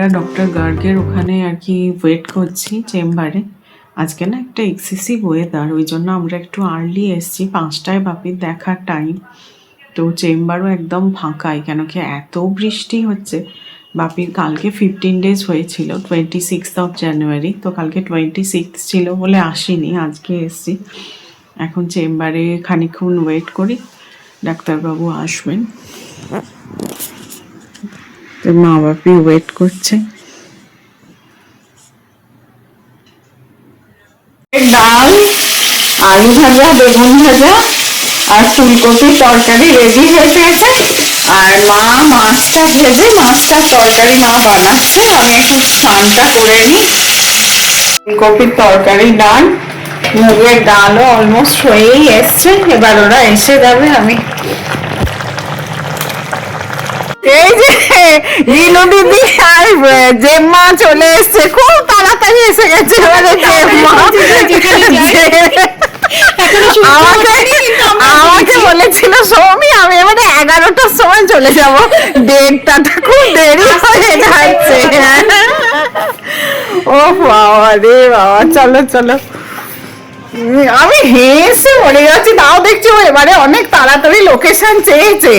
আমরা ডক্টর গার্গের ওখানে আর কি ওয়েট করছি চেম্বারে। আজকে না একটা এক্সেসিভ ওয়েদার ওই জন্য আমরা একটু আর্লি এসছি, পাঁচটায় বাপির দেখার টাইম তো চেম্বারও একদম ফাঁকাই, কেন কি এত বৃষ্টি হচ্ছে। বাপির কালকে ফিফটিন ডেজ হয়েছিল টোয়েন্টি সিক্স অফ জানুয়ারি তো কালকে টোয়েন্টি সিক্স ছিল বলে আসিনি, আজকে এসছি। এখন চেম্বারে খানিকক্ষণ ওয়েট করি, ডাক্তারবাবু আসবেন। তো মা বাপি ওয়েট করছে। ডাল, আলু ভাজা, বেগুন ভাজা আর ফুলকপির তরকারি রেডি হয়ে গেছে। আর মা মাছটা ভেজে মাছটার তরকারি মা বানাচ্ছে। আমি একটু স্নানটা করে নিই। ফুলকপির তরকারি ডাল, মুগের ডালও অলমোস্ট হয়েই এসছে। এবার ওরা এসে যাবে, আমি এই যে রিনু দিদি আর জেম্মা চলে এসছে। খুব তাড়াতাড়ি এসে গেছে এবারে জেম্মা। আমাকে আমাকে বলেছিল সৌমি আমি এবারে এগারোটার সময় চলে যাব। দেড়টাটা খুব দেরি হয়ে যাচ্ছে। ও বাবা রে বাবা চলো চলো। আমি হেসে মরে যাচ্ছি তাও দেখছি ও এবারে অনেক তাড়াতাড়ি লোকেশন চেয়েছে।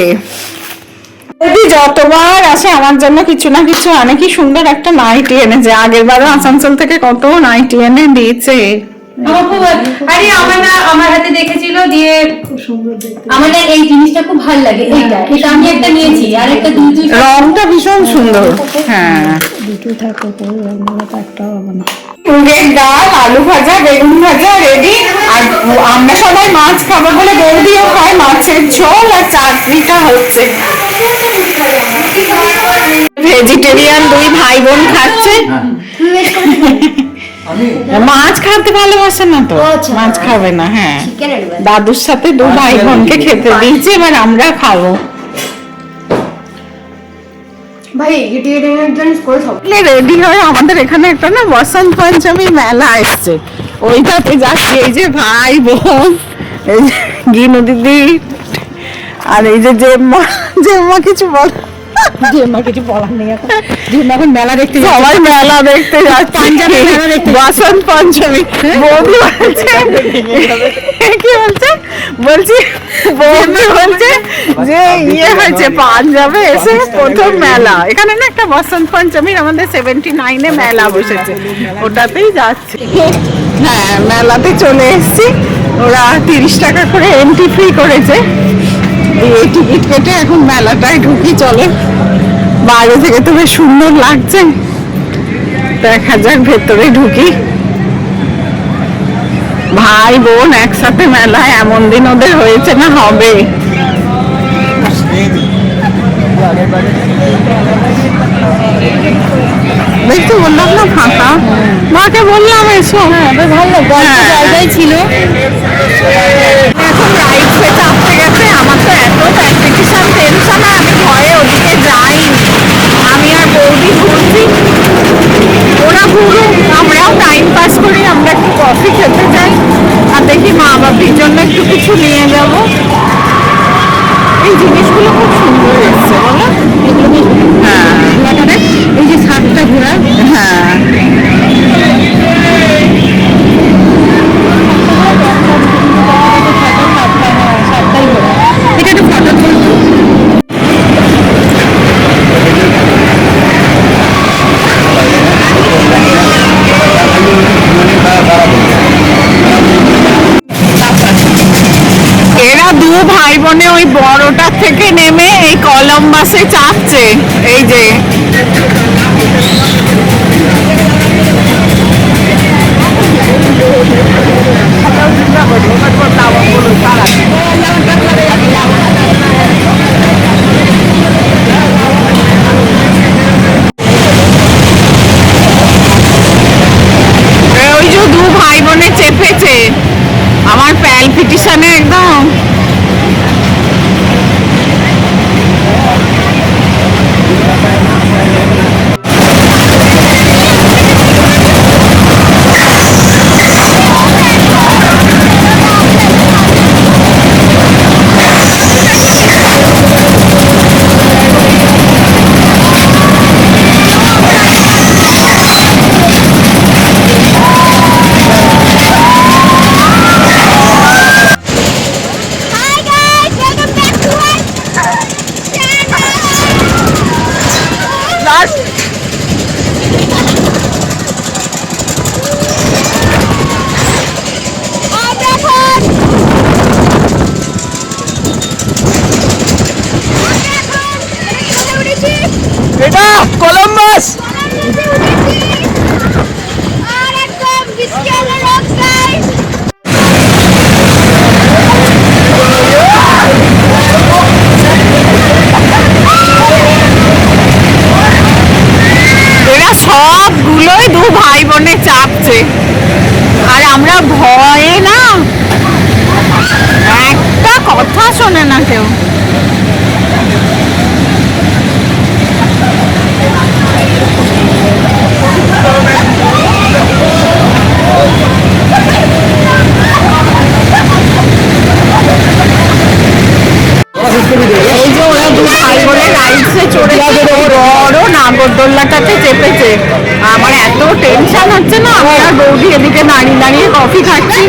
যদি যতবার আসে আমার জন্য কিছু না কিছু আনে কি সুন্দর একটা নাইটি এনেছে। আগের বারও আসানসোল থেকে কত নাইটি এনে দিয়েছে। আরে আমার না আমার হাতে দেখেছিল দিয়ে আমার না এই জিনিসটা খুব ভালো লাগে এইটা। এটা আমি একটা নিয়েছি আর একটা দুই দুই রংটা ভীষণ সুন্দর। হ্যাঁ। মুগের ডাল আলু ভাজা বেগুন ভাজা রেডি আর আমরা সবাই মাছ খাব বলে বৌদিও খাই মাছের ঝোল আর চাটনিটা হচ্ছে। ভেজিটেরিয়ান দুই ভাই বোন খাচ্ছে। মাছ খাতে ভালোবাসে না তো? মাছ খাবে না হ্যাঁ। দাদুর সাথে দু ভাই বোনকে খেতে দিয়েছি এবার আমরা খাব। রেডি হয়ে আমাদের এখানে একটা না বসন্ত পঞ্চমী মেলা এসছে। ওইটাতে যাচ্ছি এই যে ভাই বোন এই যে গিনু দিদি আর এই যে জেম্মা। জেম্মা কিছু বল জেম্মা কিছু বলার নেই এখন। জেম্মা এখন মেলা দেখতে সবাই মেলা দেখতে যাচ্ছে। পাঞ্জাবি মেলা দেখতে বসন্ত পঞ্চমী বৌদি বলছে কি বলছে? বলছি বৌদি বলছে যে ইয়ে হয়েছে পাঞ্জাবে এসে প্রথম মেলা। এখানে না একটা বসন্ত পঞ্চমীর আমাদের সেভেন্টি নাইনে মেলা বসেছে। ওটাতেই যাচ্ছে। হ্যাঁ মেলাতে চলে এসেছি। ওরা তিরিশ টাকা করে এন্ট্রি ফ্রি করেছে। এই টিকিট কেটে এখন মেলাটায় ঢুকি চলে। বাইরে থেকে তো বেশ সুন্দর লাগছে। দেখা যাক ভেতরে ঢুকি। ভাই বোন একসাথে মেলায় এমন দিন ওদের হয়েছে না হবে? দেখতে বললাম না ফাঁকা। মাকে বললাম এসো। ভালো হ্যাঁ। জায়গায় ছিল। এখন রাইডসে চাপতে গেছে আমার তো এত প্যাকেটিশন টেনশন আমি ভয়ে ওদিকে যাইনি আমি আর বৌদি ঘুরছি দু ভাই বোনে ওই বড়টা থেকে নেমে এই কলম্বাসে চাপছে। এই যে। ওই যে দু ভাই বোনে চেপেছে। আমার প্যালপিটিশনে একদম। আমরা ভয়ে না? একটা কথা শোনে না কেউ। Gracias, বোনে রাইডসে চড়েছে বড় নাগরদোল্লাটাতে চেপেছে আমার এত টেনশন হচ্ছে না আমি আর বৌদি এদিকে দাঁড়িয়ে দাঁড়িয়ে কফি খাচ্ছি।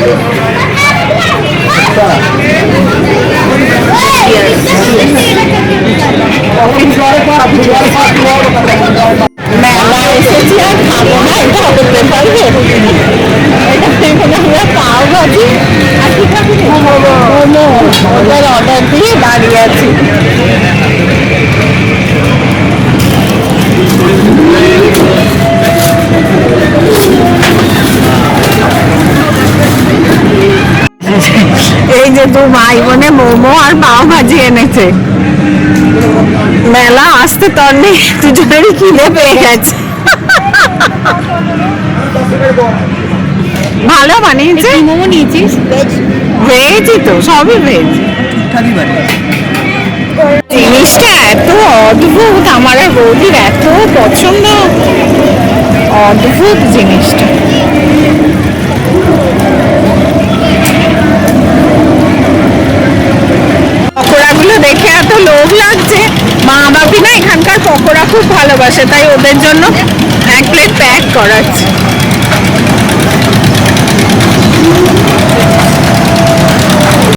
মেলা এসেছি আর খাব না এটা হতে পারবে এটা এখানে আমরা পাও ভাজি। আর কি খাবি? মোমো ওটার অর্ডার দিয়ে দাঁড়িয়ে আছি। এই যে দু ভাই বোনে মোমো আর পাও ভাজি এনেছে। মেলা আসতে তর নেই দুজনেরই খিদে পেয়ে গেছে। ভালো বানিয়েছে? মোমো নিয়েছিস? ভেজই তো সবই ভেজ জিনিসটা এত অদ্ভুত আমার আর বৌদির এত পছন্দ। অদ্ভুত জিনিসটা। মা বাপি না এখানকার পকোড়া খুব ভালোবাসে তাই ওদের জন্য এক প্লেট প্যাক করাচ্ছি।